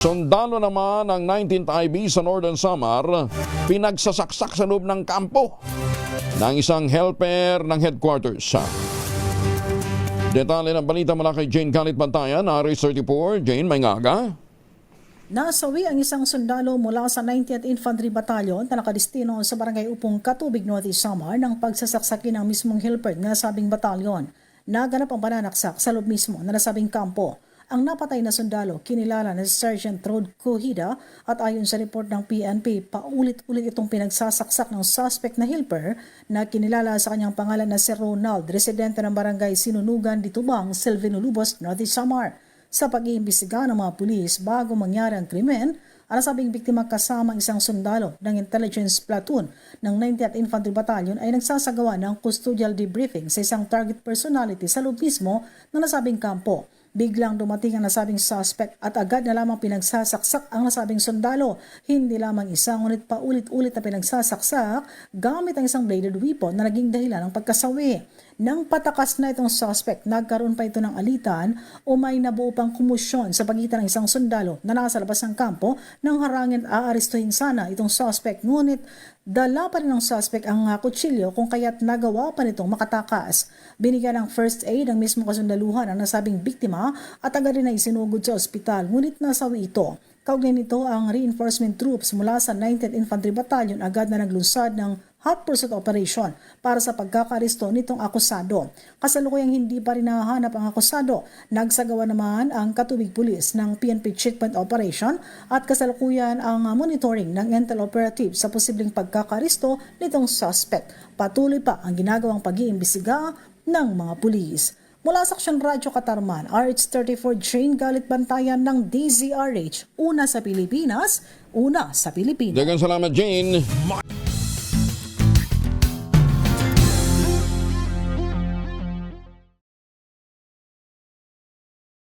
Sundalo naman ng 19th IB sa Northern Samar, pinagsasaksak sa loob ng kampo ng isang helper ng headquarters. Detalye ng balita mula kay Jane Galit Bantayan, Aris 34. Jane, may ngaga? Nasawi ang isang sundalo mula sa 90th Infantry Battalion na nakadistino sa barangay Upong Katubig, Northeast Samar ng pagsasaksakin ng mismong helper ng nasabing batalyon. Naganap ang pananaksak sa loob mismo na nasabing kampo. Ang napatay na sundalo kinilala na si Sergeant Rod Kuhida at ayon sa report ng PNP, paulit-ulit itong pinagsasaksak ng suspect na helper na kinilala sa kanyang pangalan na si Ronald, residente ng barangay Sinunugan, Ditubang, Silvino Lubos, Northeast Samar. Sa pag-iimbestiga ng mga pulis bago mangyari ang krimen, ang nasabing biktima kasama ang isang sundalo ng intelligence platoon ng 90th Infantry Battalion ay nagsasagawa ng custodial debriefing sa isang target personality sa loob mismo ng nasabing kampo. Biglang dumating ang nasabing suspect at agad na lamang pinagsasaksak ang nasabing sundalo. Hindi lamang isa ngunit paulit-ulit na pinagsasaksak gamit ang isang bladed weapon na naging dahilan ng pagkasawi. Nang patakas na itong suspect, nagkaroon pa ito ng alitan o may nabuo pang kumusyon sa pagitan ng isang sundalo na nasa labas ng kampo nang harangin aarestuhin sana itong suspect. Ngunit dala pa rin ng suspect ang kutsilyo kung kaya't nagawa pa nitong makatakas. Binigyan ng first aid ang mismo kasundaluhan ang nasabing biktima at agad rin na isinugod sa ospital. Ngunit nasawi ito. Kaugnay nito ang reinforcement troops mula sa 90th Infantry Battalion agad na naglunsad ng hot pursuit operation para sa pagkakaresto nitong akusado. Kasalukuyang hindi pa rin nahahanap ang akusado. Nagsagawa naman ang Katubig Police ng PNP Checkpoint Operation at kasalukuyan ang monitoring ng Intel Operative sa posibleng pagkakaresto nitong suspect. Patuloy pa ang ginagawang pag-iimbestiga ng mga pulis. Mula sa Aksyon Radyo Katarman, RH34 Jane Galit Bantayan ng DZRH, una sa Pilipinas, una sa Pilipinas. Dagang salamat, Jane.